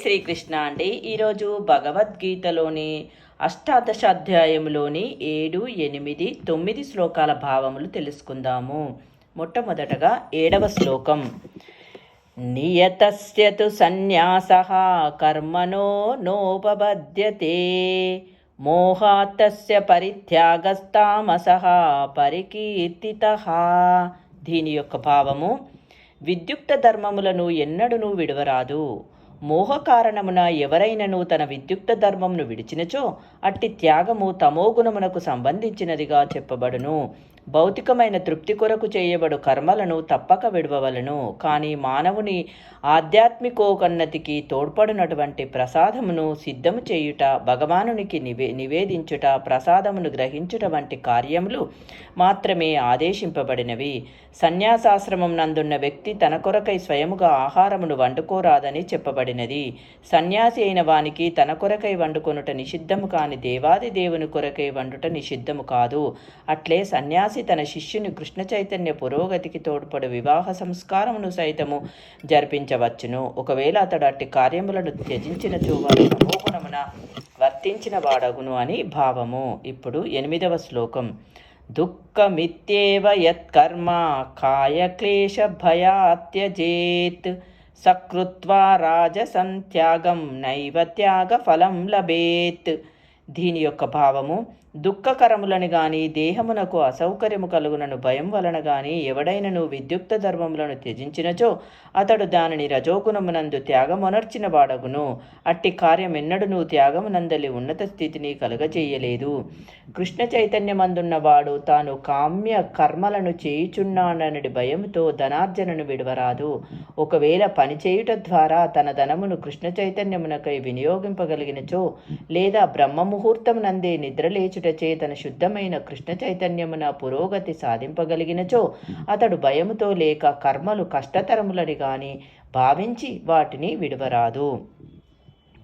శ్రీకృష్ణ అండి. ఈరోజు భగవద్గీతలోని అష్టాదశ అధ్యాయంలోని ఏడు ఎనిమిది తొమ్మిది శ్లోకాల భావములు తెలుసుకుందాము. మొట్టమొదటగా ఏడవ శ్లోకం. నియతస్య తు సన్యాస కర్మనో నోపబద్యతే మోహాత్తస్య పరిత్యాగస్తామస పరికీర్తిత. దీని యొక్క భావము విద్యుక్త ధర్మములను ఎన్నడూ విడవరాదు. మోహ కారణమున ఎవరైనను తన విద్యుక్త ధర్మంను విడిచినచో అట్టి త్యాగము తమోగుణమునకు సంబంధించినదిగా చెప్పబడును. భౌతికమైన తృప్తి కొరకు చేయబడు కర్మలను తప్పక విడవవలను. కానీ మానవుని ఆధ్యాత్మికోన్నతికి తోడ్పడినటువంటి ప్రసాదమును సిద్ధము చేయుట భగవానునికి నివే నివేదించుట ప్రసాదమును గ్రహించుట వంటి కార్యములు మాత్రమే ఆదేశింపబడినవి. సన్యాసాశ్రమం నందున్న వ్యక్తి తన కొరకై స్వయముగా ఆహారమును వండుకోరాదని చెప్పబడినది. సన్యాసి అయిన వానికి తన కొరకై వండుకొనుట నిషిద్ధము కాని దేవాది దేవుని కొరకై వండుట నిషిద్ధము కాదు. అట్లే సన్యాసి తన శిష్యుని కృష్ణ చైతన్య పురోగతికి తోడ్పడు వివాహ సంస్కారమును సైతము జరిపించవచ్చును ఒకవేళ అతడు అట్టి కార్యములను త్యజించిన చూవాడు సమూగుణమున వర్తించిన వాడగును అని భావము. ఇప్పుడు ఎనిమిదవ శ్లోకం. దుఃఖమిత్యేవ యత్కర్మ కాయక్లేశ భయాత్యజేత్ సకృత్వా రాజసంత్యాగం నైవ త్యాగ ఫలం లభేత్ దీని యొక్క భావము. దుఃఖకరములను గాని దేహమునకు అసౌకర్యము కలుగునను భయం వలన గాని ఎవడైనను విద్యుక్త ధర్మములను త్యజించినచో అతడు దానిని రజోగుణమునందు త్యాగమునర్చిన వాడగును. అట్టి కార్యమెన్నడును త్యాగమునందలి ఉన్నత స్థితిని కలుగజేయలేదు. కృష్ణ చైతన్యమందున్నవాడు తాను కామ్య కర్మలను చేయుచున్నానని భయంతో ధనార్జనను విడవరాదు. ఒకవేళ పనిచేయుట ద్వారా తన ధనమును కృష్ణ చైతన్యమునకై వినియోగింపగలిగినచో లేదా బ్రహ్మముహూర్తం నందే నిద్రలేచుటచే తన శుద్ధమైన కృష్ణ చైతన్యమున పురోగతి సాధింపగలిగినచో అతడు భయముతో లేక కర్మలు కష్టతరములని గాని భావించి వాటిని విడవరాదు.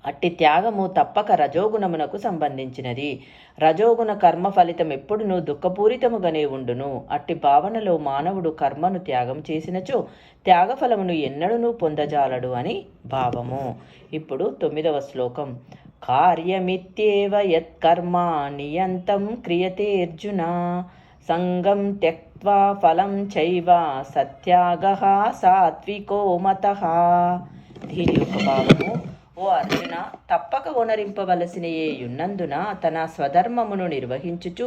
అట్టి త్యాగము తప్పక రజోగుణమునకు సంబంధించినది. రజోగుణ కర్మ ఫలితం ఎప్పుడునూ దుఃఖపూరితముగానే ఉండును. అట్టి భావనలో మానవుడు కర్మను త్యాగం చేసినచో త్యాగఫలమును ఎన్నడూనూ పొందజాలడు అని భావము. ఇప్పుడు తొమ్మిదవ శ్లోకం. కార్యమిత్యేవ యత్కర్మ నియంతం క్రియతే అర్జున. సంగం త్యక్వా ఫలం చైవ సత్యాగ సాత్వికో మత. దీని యొక్క భావము ఓ అర్జున తప్పక ఉనరింపవలసినయే ఉన్నందున యున్నందున తన స్వధర్మమును నిర్వహించుచు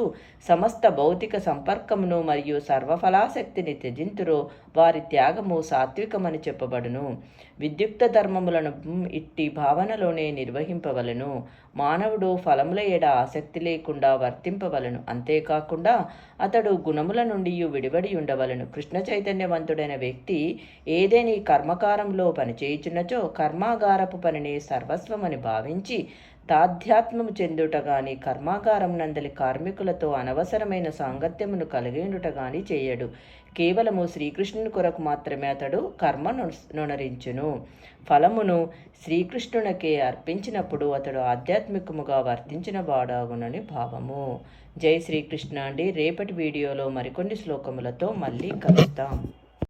సమస్త భౌతిక సంపర్కమును మరియు సర్వఫలాశక్తిని త్యజింతురో వారి త్యాగము సాత్వికమని చెప్పబడును. విద్యుక్త ధర్మములను ఇట్టి భావనలోనే నిర్వహింపవలను. మానవుడు ఫలముల ఎడ ఆసక్తి లేకుండా వర్తింపవలను. అంతేకాకుండా అతడు గుణముల నుండి విడివడి ఉండవలను కృష్ణ చైతన్యవంతుడైన వ్యక్తి ఏదేని కర్మకారంలో పనిచేయుచున్నచో కర్మాగారపు పనిని అని భావించి తాధ్యాత్మము చెందుట గాని కర్మాగారం నందలి కార్మికులతో అనవసరమైన సాంగత్యమును కలిగినట గాని చేయడు. కేవలము శ్రీకృష్ణుని కొరకు మాత్రమే అతడు కర్మ నునరించును ఫలమును శ్రీకృష్ణునికే అర్పించినప్పుడు అతడు ఆధ్యాత్మికముగా వర్తించిన వాడాగునని భావము. జై శ్రీకృష్ణ అండి. రేపటి వీడియోలో మరికొన్ని శ్లోకములతో మళ్ళీ కలుస్తాం